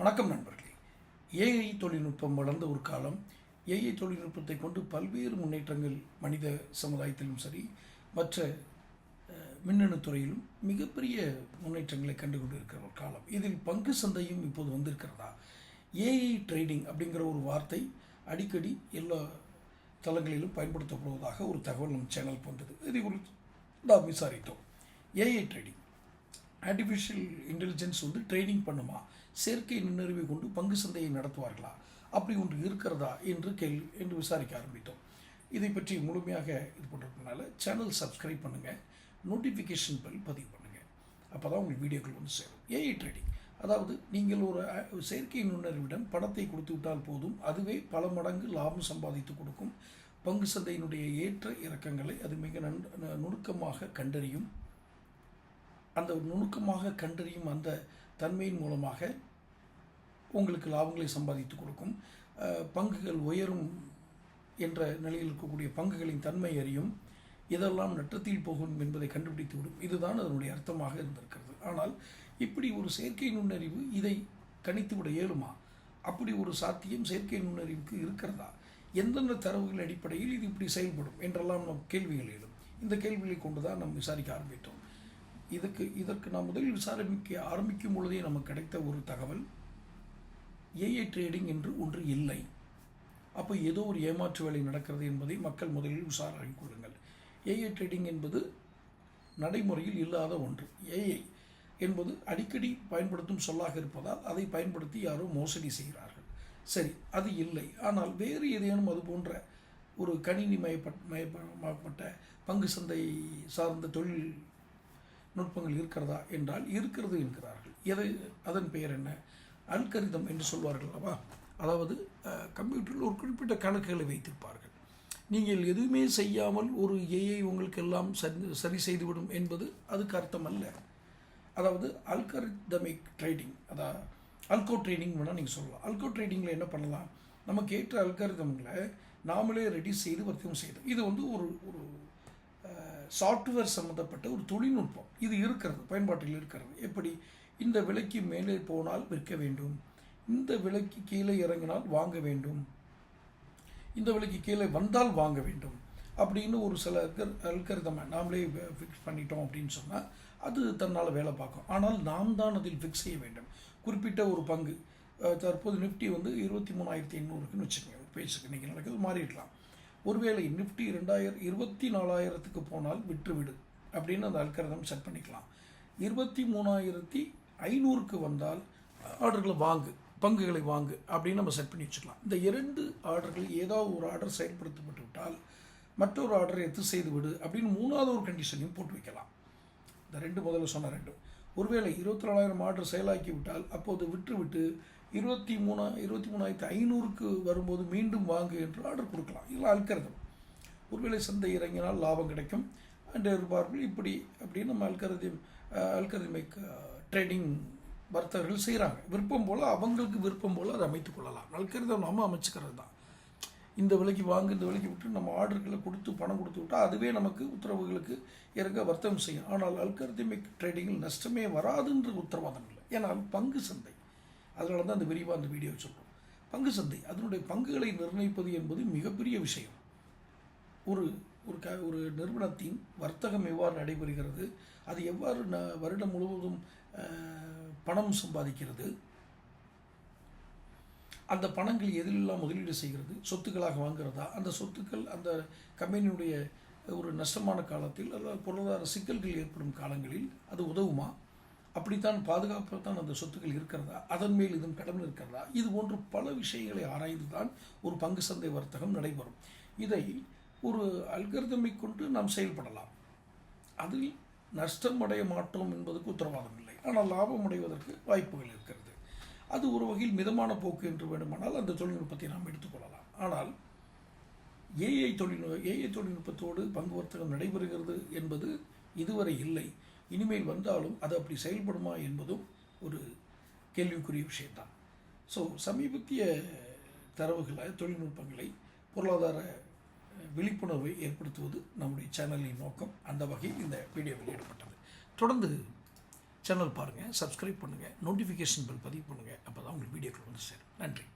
வணக்கம் நண்பர்களே. ஏஐ தொழில்நுட்பம் வளர்ந்த ஒரு காலம் ஏஐ தொழில்நுட்பத்தை கொண்டு பல்வேறு முன்னேற்றங்கள் மனித சமுதாயத்திலும் சரி மற்ற மின்னணு துறையிலும் மிகப்பெரிய முன்னேற்றங்களை கண்டு கொண்டிருக்கிற ஒரு காலம். இதில் பங்கு சந்தையும் இப்போது வந்திருக்கிறதா? ஏஐ ட்ரேடிங் அப்படிங்கிற ஒரு வார்த்தை அடிக்கடி எல்லா தளங்களிலும் பயன்படுத்தப்படுவதாக ஒரு தகவல் நம் சேனல் வந்தது இதை குறித்து நாம் விசாரித்தோம். AI trading. ஆர்டிஃபிஷியல் இன்டெலிஜென்ஸ் வந்து ட்ரைனிங் பண்ணுமா? செயற்கை நுண்ணறிவை கொண்டு பங்கு சந்தையை நடத்துவார்களா? அப்படி ஒன்று இருக்கிறதா என்று கேள்வி என்று விசாரிக்க ஆரம்பித்தோம். இதை பற்றி முழுமையாக இது பண்ணுறதுனால சேனல் சப்ஸ்கிரைப் பண்ணுங்கள் நோட்டிஃபிகேஷன் பெல் பதிவு பண்ணுங்கள் அப்போ தான் உங்களுக்கு வீடியோக்கள் வந்து சேரும். ஏஐ ட்ரேடிங் அதாவது நீங்கள் ஒரு செயற்கை நுண்ணறிவிடம் பணத்தை கொடுத்து விட்டால் போதும். அதுவே பல மடங்கு லாபம் சம்பாதித்து கொடுக்கும். பங்கு சந்தையினுடைய ஏற்ற இறக்கங்களை அது மிக நன் நுணுக்கமாக கண்டறியும். அந்த நுணுக்கமாக கண்டறியும் அந்த தன்மையின் மூலமாக உங்களுக்கு லாபங்களை சம்பாதித்து கொடுக்கும். பங்குகள் உயரும் என்ற நிலையில் இருக்கக்கூடிய பங்குகளின் தன்மை அறியும். இதெல்லாம் நட்டத்தில் போகும் என்பதை கண்டுபிடித்து விடும். இதுதான் அதனுடைய அர்த்தமாக இருந்திருக்கிறது. ஆனால் இப்படி ஒரு செயற்கை நுண்ணறிவு இதை கணித்துவிட இயலுமா? அப்படி ஒரு சாத்தியம் செயற்கை நுண்ணறிவுக்கு இருக்கிறதா? எந்தெந்த தரவுகள் அடிப்படையில் இது இப்படி செயல்படும் என்றெல்லாம் நம் கேள்விகள் எழும். இந்த கேள்விகளை கொண்டு தான் நாம் விசாரிக்க ஆரம்பித்தோம். இதுக்கு இதற்கு நாம் முதலில் விசாரிக்க ஆரம்பிக்கும் பொழுதே நமக்கு கிடைத்த ஒரு தகவல் ஏஐ ட்ரேடிங் என்று ஒன்று இல்லை. அப்போ ஏதோ ஒரு ஏமாற்று வேலை நடக்கிறது என்பதை மக்கள் முதலில் விசாரணை கொள்ளுங்கள் ஏஐ ட்ரேடிங் என்பது நடைமுறையில் இல்லாத ஒன்று. ஏஐ என்பது அடிக்கடி பயன்படுத்தும் சொல்லாக இருப்பதால் அதை பயன்படுத்தி யாரோ மோசடி செய்கிறார்கள். சரி அது இல்லை. ஆனால் வேறு ஏதேனும் அது போன்ற ஒரு கணினி மயப்பட் மயப்பட்ட பங்கு சந்தை சார்ந்த தொழில் நுட்பங்கள் இருக்கிறதா என்றால் இருக்கிறது என்கிறார்கள். எதை அதன் பெயர் என்ன? அல்கரிதம் என்று சொல்வார்கள் அல்லவா? அதாவது கம்ப்யூட்டரில் ஒரு குறிப்பிட்ட கணக்குகளை வைத்திருப்பார்கள். நீங்கள் எதுவுமே செய்யாமல் ஒரு ஏஐ உங்களுக்கு எல்லாம் சரி சரி செய்துவிடும் என்பது அதுக்கு அர்த்தம் அல்ல அதாவது அல்கரிதமிக் ட்ரேடிங் அதாவது அல்கோ ட்ரேடிங் வேணால் நீங்கள் சொல்லலாம். அல்கோ ட்ரேடிங்கில் என்ன பண்ணலாம்? நமக்கு ஏற்ற அல்கரிதம்களை நாமளே ரெடி செய்து வர்த்தகம் செய்தோம் இது வந்து ஒரு ஒரு சாஃப்ட்வேர் சம்மந்தப்பட்ட ஒரு தொழில்நுட்பம். இது இருக்கிறது பயன்பாட்டில் இருக்கிறது. எப்படி? இந்த விலைக்கு மேலே போனால் விற்க வேண்டும். இந்த விலைக்கு கீழே இறங்கினால் வாங்க வேண்டும். இந்த விலைக்கு கீழே வந்தால் வாங்க வேண்டும். அப்படின்னு ஒரு சில அல்கர் அல்கரிதமை நாமளே ஃபிக்ஸ் பண்ணிட்டோம் அப்படின்னு சொன்னால் அது தன்னால் வேலை பார்க்கும். ஆனால் நாம் தான் அதில் ஃபிக்ஸ் செய்ய வேண்டும். குறிப்பிட்ட ஒரு பங்கு தற்போது நிஃப்டி வந்து இருபத்தி மூணாயிரத்தி எண்ணூறுக்குன்னு வச்சுக்கோங்க. பேச்சுக்கு நீங்கள் நடக்கிறது மாறிடலாம். ஒருவேளை நிஃப்டி ரெண்டாயிரம் இருபத்தி நாலாயிரத்துக்கு போனால் விட்டுவிடு அப்படின்னு அந்த அல்கரதம் செட் பண்ணிக்கலாம். இருபத்தி மூணாயிரத்தி ஐநூறுக்கு வந்தால் ஆர்டர்களை வாங்கு பங்குகளை வாங்கு அப்படின்னு நம்ம செட் பண்ணி வச்சுக்கலாம். இந்த இரண்டு ஆர்டர்கள் ஏதாவது ஒரு ஆர்டர் செயல்படுத்தப்பட்டு விட்டால் மற்றொரு ஆர்டரை எத்து செய்து விடு அப்படின்னு மூணாவது ஒரு கண்டிஷனையும் போட்டு வைக்கலாம். இந்த ரெண்டு முதல்ல சொன்ன ரெண்டும் ஒருவேளை இருபத்தி நாலாயிரம் ஆர்டர் செயலாக்கி விட்டால் அப்போது விற்றுவிட்டு இருபத்தி மூணா இருபத்தி மூணாயிரத்தி ஐநூறுக்கு வரும்போது மீண்டும் வாங்கு என்று ஆர்டர் கொடுக்கலாம். இதெல்லாம் அல்கரிதம். ஒருவேளை சந்தை இறங்கினால் லாபம் கிடைக்கும். அண்ட் எதிர்பார்ப்பில் இப்படி அப்படின்னு நம்ம அல்கரிதி அல்கரிதமிக் ட்ரேடிங் வர்த்தகர்கள் செய்கிறாங்க விருப்பம் போல் அவங்களுக்கு விருப்பம் போல் அதை அமைத்துக் கொள்ளலாம். அல்கரிதம் நம்ம அமைச்சுக்கிறது தான் இந்த விலைக்கு வாங்கு இந்த விலைக்கு விட்டு நம்ம ஆர்டர்களை கொடுத்து பணம் கொடுத்து விட்டால் அதுவே நமக்கு உத்தரவுகளுக்கு இறங்க வர்த்தகம் செய்யும். ஆனால் அல்கர்திமிக் ட்ரேடிங்கில் நஷ்டமே வராதுன்ற உத்தரவாதம் இல்லை. ஏன்னால் பங்கு சந்தை. அதனால தான் அந்த விரிவாக அந்த வீடியோ சொல்கிறோம் பங்கு சந்தை. அதனுடைய பங்குகளை நிர்ணயிப்பது என்பது மிகப்பெரிய விஷயம். ஒரு ஒரு க ஒரு நிறுவனத்தின் வர்த்தகம் எவ்வாறு நடைபெறுகிறது அது எவ்வாறு ந வருடம் முழுவதும் பணம் சம்பாதிக்கிறது அந்த பணங்கள் எதிலெல்லாம் முதலீடு செய்கிறது? சொத்துக்களாக வாங்குறதா அந்த சொத்துக்கள் அந்த கம்பெனியுடைய ஒரு நஷ்டமான காலத்தில் அல்லது பொருளாதார சிக்கல்கள் ஏற்படும் காலங்களில் அது உதவுமா? அப்படித்தான் பாதுகாப்பாக தான் அந்த சொத்துக்கள் இருக்கிறதா? அதன் மேல் இதுவும் கடன் இருக்கிறதா? இது போன்று பல விஷயங்களை ஆராய்ந்து தான் ஒரு பங்கு சந்தை வர்த்தகம் நடைபெறும். இதை ஒரு அல்கர்தமை கொண்டு நாம் செயல்படலாம். அதில் நஷ்டம் அடைய மாட்டோம் என்பதற்கு உத்தரவாதம் இல்லை. ஆனால் லாபம் அடைவதற்கு வாய்ப்புகள் இருக்கிறது. அது ஒரு வகையில் மிதமான போக்கு என்று வேண்டுமானால் அந்த தொழில்நுட்பத்தை நாம் எடுத்துக்கொள்ளலாம். ஆனால் ஏஐ தொழில்நுட்ப ஏஐ தொழில்நுட்பத்தோடு பங்கு வர்த்தகம் நடைபெறுகிறது என்பது இதுவரை இல்லை. இனிமேல் வந்தாலும் அது அப்படி செயல்படுமா என்பதும் ஒரு கேள்விக்குரிய விஷயம்தான். ஸோ சமீபத்திய தரவுகளை தொழில்நுட்பங்களை பொருளாதார விழிப்புணர்வை ஏற்படுத்துவது நம்முடைய சேனலின் நோக்கம். அந்த வகையில் இந்த வீடியோ வெளியிடப்பட்டது தொடர்ந்து சேனல் பாருங்கள் சப்ஸ்கிரைப் பண்ணுங்கள் நோட்டிஃபிகேஷன் பெல் பதிவு பண்ணுங்கள் அப்போ தான் உங்களுக்கு வீடியோக்கள் வந்து சேரும். நன்றி.